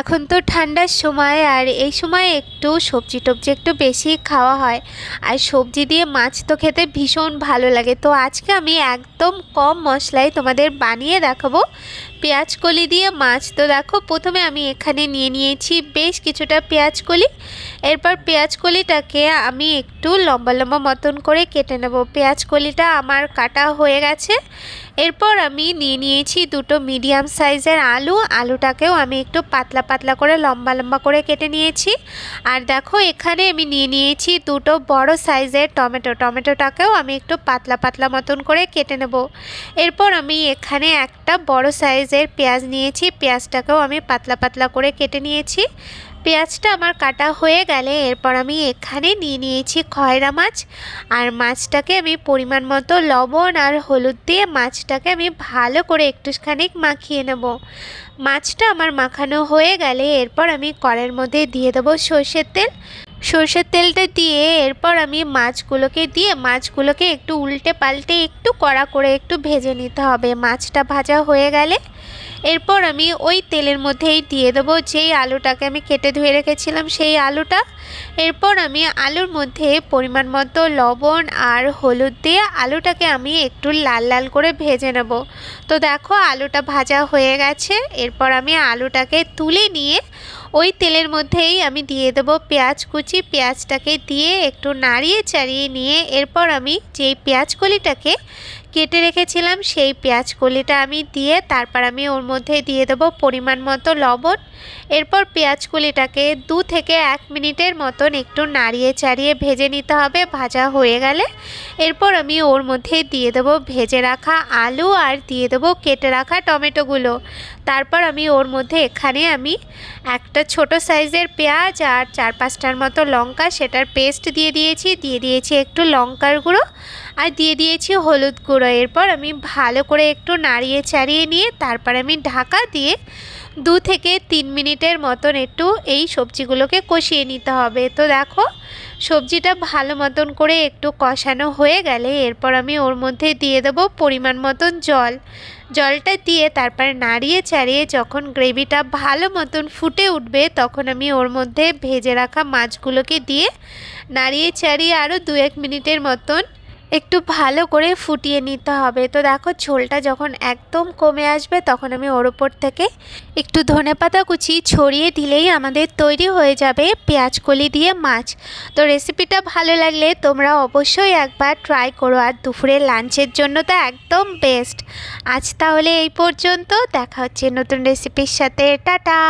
এখন তো ঠান্ডার সময় আর এই সময় একটু সবজি টবজি একটু বেশি খাওয়া হয়। আর সবজি দিয়ে মাছ তো খেতে ভীষণ ভালো লাগে। তো আজকে আমি একদম কম মশলায় তোমাদের বানিয়ে দেখাবো। পেঁয়াজ কলি দিয়ে মাছ। তো দেখো, প্রথমে আমি এখানে নিয়ে নিয়েছি বেশ কিছুটা পেঁয়াজ কলি। এরপর পেঁয়াজ কলিটাকে আমি একটু লম্বা লম্বা মতন করে কেটে নেব। পেঁয়াজ কলিটা আমার কাটা হয়ে গেছে। এরপর আমি নিয়ে নিয়েছি দুটো মিডিয়াম সাইজের আলু। আলুটাকেও আমি একটু পাতলা পাতলা করে, লম্বা লম্বা করে কেটে নিয়েছি। আর দেখো, এখানে আমি নিয়ে নিয়েছি দুটো বড় সাইজের টমেটো। টমেটোটাকেও আমি একটু পাতলা পাতলা মতন করে কেটে নেব। এরপর আমি এখানে একটা বড় সাইজের পেঁয়াজ নিয়েছি। পেঁয়াজটাকেও আমি পাতলা পাতলা করে কেটে নিয়েছি। পেঁয়াজটা আমার কাটা হয়ে গেলে এরপর আমি এখানে নিয়ে নিয়েছি খয়রা মাছ। আর মাছটাকে আমি পরিমাণ মতো লবণ আর হলুদ দিয়ে মাছটাকে আমি ভালো করে একটুখানি মাখিয়ে নেব। মাছটা আমার মাখানো হয়ে গেলে এরপর আমি কড়ের মধ্যে দিয়ে দেবো সর্ষের তেল। সর্ষের তেলটা দিয়ে এরপর আমি মাছগুলোকে দিয়ে মাছগুলোকে একটু উল্টে পাল্টে একটু কড়া করে একটু ভেজে নিতে হবে। মাছটা ভাজা হয়ে গেলে এরপর আমি ওই তেলের মধ্যেই দিয়ে দেবো যেই আলুটাকে আমি কেটে ধুয়ে রেখেছিলাম সেই আলুটা। এরপর আমি আলুর মধ্যে পরিমাণ মতো লবণ আর হলুদ দিয়ে আলুটাকে আমি একটু লাল লাল করে ভেজে নেব। তো দেখো আলুটা ভাজা হয়ে গেছে। এরপর আমি আলুটাকে তুলে নিয়ে ওই তেলের মধ্যেই আমি দিয়ে দেবো পেঁয়াজ কুচি। পেঁয়াজটাকে দিয়ে একটু নাড়িয়ে চাড়িয়ে নিয়ে এরপর আমি যেই পেঁয়াজ কলিটাকে কেটে রেখেছিলাম, সেই পেঁয়াজ কলিটা আমি দিয়ে তারপর আমি ওর মধ্যে দিয়ে দেবো পরিমাণ মতো লবণ। এরপর পেঁয়াজ কলিটাকে দু থেকে এক মিনিটের মতন একটু নাড়িয়ে চাড়িয়ে ভেজে নিতে হবে, ভাজা হয়ে গেলে। এরপর আমি ওর মধ্যে দিয়ে দেবো ভেজে রাখা আলু আর দিয়ে দেবো কেটে রাখা টমেটোগুলো। তারপর আমি ওর মধ্যে এখানে আমি একটা ছোট সাইজের পেঁয়াজ আর চার পাঁচটার মতো লঙ্কা, সেটার পেস্ট দিয়ে দিয়েছি। দিয়ে দিয়েছি একটু লঙ্কার গুঁড়ো আর দিয়ে দিয়েছি হলুদ গুঁড়ো। এরপর আমি ভালো করে একটু নাড়িয়ে চাড়িয়ে নিয়ে তারপর আমি ঢাকা দিয়ে দু থেকে তিন মিনিটের মতন একটু এই সবজিগুলোকে কষিয়ে নিতে হবে। তো দেখো, সবজিটা ভালো মতন করে একটু কষানো হয়ে গেলে এরপর আমি ওর মধ্যে দিয়ে দেবো পরিমাণ মতন জল। জলটা দিয়ে তারপর নাড়িয়ে চাড়িয়ে যখন গ্রেভিটা ভালো মতন ফুটে উঠবে, তখন আমি ওর মধ্যে ভেজে রাখা মাছগুলোকে দিয়ে নাড়িয়ে চাড়িয়ে আরও দু এক মিনিটের মতন একটু ভালো করে ফুটিয়ে নিতে হবে। তো দেখো ঝোলটা যখন একদম কমে আসবে তখন আমি ওর ওপর থেকে একটু ধনেপাতা কুচি ছড়িয়ে দিলেই আমাদের তৈরি হয়ে যাবে পেঁয়াজ কলি দিয়ে মাছ। তো রেসিপিটা ভালো লাগলে তোমরা অবশ্যই একবার ট্রাই করো আর দুপুরের লাঞ্চের জন্য তো একদম বেস্ট আজ তাহলে এই পর্যন্ত, দেখা হচ্ছে নতুন রেসিপির সাথে। টাটা!